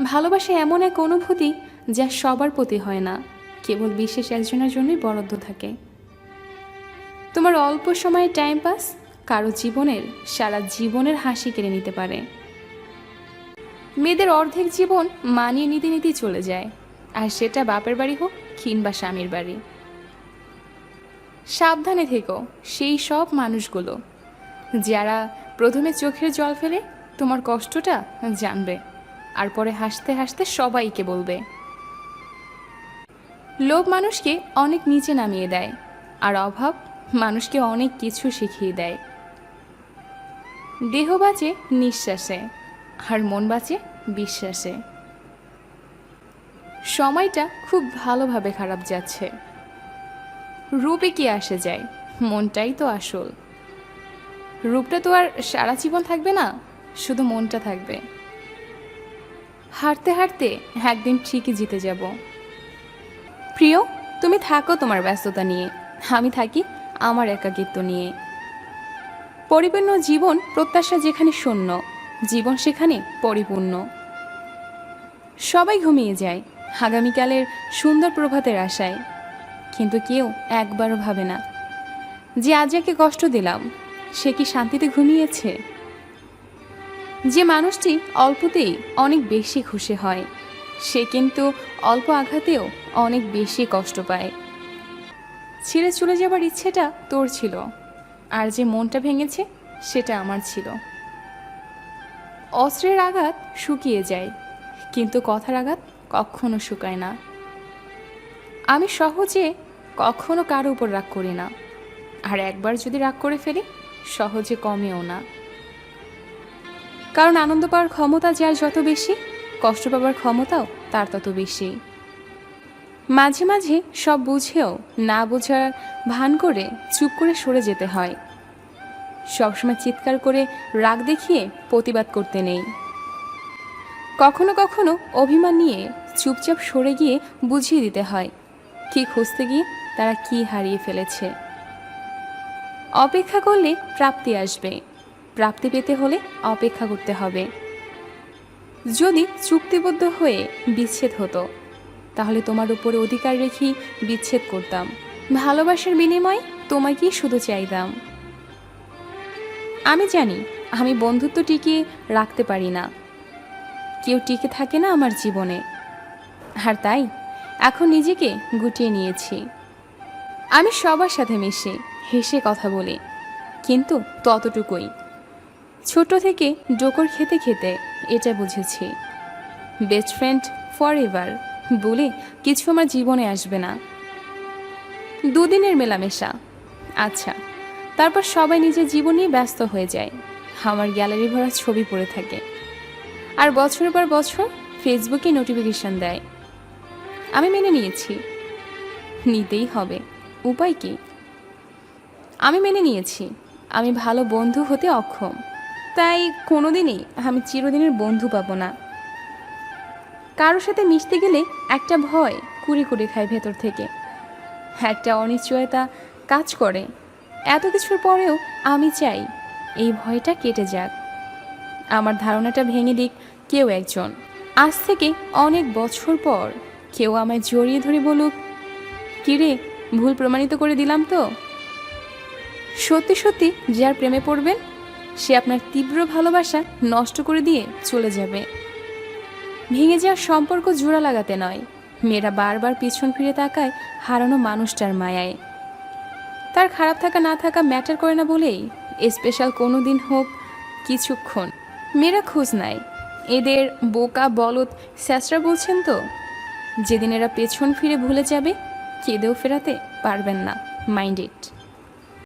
ভালোবাসা এমন এক অনুভূতি যা সবার প্রতি হয় না, কেবল বিশেষ একজনের জন্যই বরাদ্দ থাকে। তোমার অল্প সময়ে টাইম পাস কারও জীবনের, সারা জীবনের হাসি কেড়ে নিতে পারে। মেয়েদের অর্ধেক জীবন মানিয়ে নিতে নিতেই চলে যায়, আর সেটা বাপের বাড়ি হোক কিংবা স্বামীর বাড়ি। সাবধানে থেকো, সেই সব মানুষগুলো, যারা প্রথমে চোখের জল ফেলে তোমার কষ্টটা জানবে। আর পরে হাসতে হাসতে সবাইকে বলবে। লোভ মানুষকে অনেক নিচে নামিয়ে দেয়, আর অভাব মানুষকে অনেক কিছু শিখিয়ে দেয়। দেহ বাঁচে নিঃশ্বাসে, আর মন বাঁচে বিশ্বাসে। সময়টা খুব ভালোভাবে খারাপ যাচ্ছে। রূপে কি আসে যায়? মনটাই তো আসল। রূপটা তো আর সারা জীবন থাকবে না, শুধু মনটা থাকবে। হাঁটতে হাঁটতে একদিন ঠিকই জিতে যাব। প্রিয়, তুমি থাকো তোমার ব্যস্ততা নিয়ে। আমি থাকি আমার একাকিত্ব নিয়ে। পরিপূর্ণ জীবন প্রত্যাশা যেখানে শূন্য, জীবন সেখানে পরিপূর্ণ। সবাই ঘুমিয়ে যায়, আগামীকালের সুন্দর প্রভাতের আশায়। কিন্তু কেউ একবারও ভাবে না, যে আজ একে কষ্ট দিলাম, সে কি শান্তিতে ঘুমিয়েছে? যে মানুষটি অল্পতেই অনেক বেশি খুশি হয়, সে কিন্তু অল্প আঘাতেও অনেক বেশি কষ্ট পায়। ছেড়ে চলে যাবার ইচ্ছেটা তোর ছিল, আর যে মনটা ভেঙেছে সেটা আমার ছিল। অস্ত্রের আঘাত শুকিয়ে যায়, কিন্তু কথার আঘাত কখনো শুকায় না। আমি সহজে কখনো কারও উপর রাগ করি না, আর একবার যদি রাগ করে ফেলি, সহজে কমেও না। কারণ আনন্দ পাওয়ার ক্ষমতা যার যত বেশি, কষ্ট পাবার ক্ষমতাও তার তত বেশি। মাঝে মাঝে সব বুঝেও না বোঝার ভান করে চুপ করে সরে যেতে হয়। সবসময় চিৎকার করে রাগ দেখিয়ে প্রতিবাদ করতে নেই। কখনো কখনো অভিমান নিয়ে চুপচাপ সরে গিয়ে বুঝিয়ে দিতে হয়, কি খুঁজতে গিয়ে তারা কি হারিয়ে ফেলেছে। অপেক্ষা করলে প্রাপ্তি আসবে। প্রাপ্তি পেতে হলে অপেক্ষা করতে হবে। যদি চুক্তিবদ্ধ হয়ে বিচ্ছেদ হতো, তাহলে তোমার উপরে অধিকার রেখেই বিচ্ছেদ করতাম। ভালোবাসার বিনিময়ে তোমাকেই শুধু চাইতাম। আমি জানি, আমি বন্ধুত্ব টিকিয়ে রাখতে পারি না। কেউ টিকে থাকে না আমার জীবনে। আর তাই, এখন নিজেকে গুটিয়ে নিয়েছি। আমি সবার সাথে মিশি, হেসে কথা বলি। কিন্তু ততটুকুই। ছোট থেকে ডোকর খেতে খেতে এটা বুঝেছি। বেস্ট ফ্রেন্ড ফর এভার বলে কিছু আমার জীবনে আসবে না। দুদিনের মেলামেশা। আচ্ছা তারপর সবাই নিজের জীবন নিয়ে ব্যস্ত হয়ে যায়। আমার গ্যালারি ভরা ছবি পড়ে থাকে। আর বছরের পর বছর ফেসবুকে নোটিফিকেশন দেয়। আমি মেনে নিয়েছি। নিতেই হবে। উপায় কি? আমি মেনে নিয়েছি। আমি ভালো বন্ধু হতে অক্ষম। তাই কোনোদিনই আমি চিরদিনের বন্ধু পাবো না। কারোর সাথে মিশতে গেলে একটা ভয় কুড়ি কুড়ি খায় ভেতর থেকে। একটা অনিশ্চয়তা কাজ করে। এত কিছুর পরেও আমি চাই এই ভয়টা কেটে যাক। আমার ধারণাটা ভেঙে দিক কেউ একজন। আজ থেকে অনেক বছর পর কেউ আমায় জড়িয়ে ধরে বলুক কিরে ভুল প্রমাণিত করে দিলাম তো? সত্যি সত্যি যার প্রেমে পড়বেন সে আপনার তীব্র ভালোবাসা নষ্ট করে দিয়ে চলে যাবে। ভেঙে যাওয়ার সম্পর্ক জোড়া লাগাতে নয়। মেয়েরা বারবার পিছন ফিরে তাকায় হারানো মানুষটার মায়ায়। তার খারাপ থাকা, না থাকা ম্যাটার করে না বলেই স্পেশাল কোনো দিন হোক, কিছুক্ষণ। মেয়েরা খোঁজ নাই এদের বোকা, বলদ স্যাসরা বলছেন তো, যেদিন এরা পেছন ফিরে ভুলে যাবে, কেঁদেও ফেরাতে পারবেন না, মাইন্ড ইট।